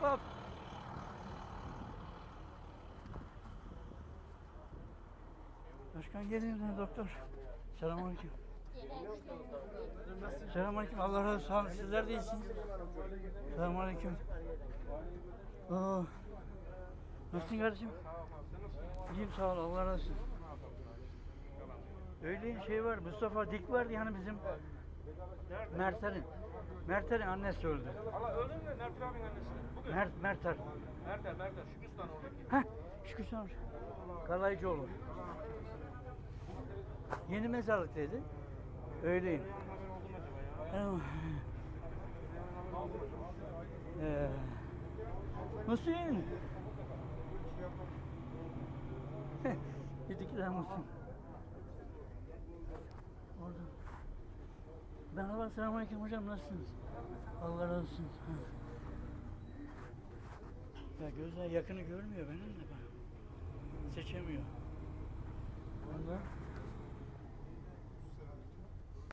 hop hop. Başkan gelin lan doktor. Selamünaleyküm. Selamünaleyküm. Allah razı olsun. Sizler de iyisiniz. Selamünaleyküm. Oo. Nasılsın kardeşim? İyiyim sağ ol. Allah razı olsun. Öyle şey var. Mustafa Dik vardı yani bizim Mert'in. Mert'in annesi öldü. Allah öldü mü? Nerede abinin annesi? Bugün. Mert, Mert'er. Nerede? Nerede? Şüküstan oradaki. Heh, şükür sana. Kalaycıoğlu. Yeni mezarlıktaydı. Öyleyim. Tamam. Ee, nasıl yani? Yedik lan mısın? Orada. Merhaba, selamünaleyküm hocam, nasılsınız? Allah razı olsun. Ya gözler yakını görmüyor benim de ben. Seçemiyor.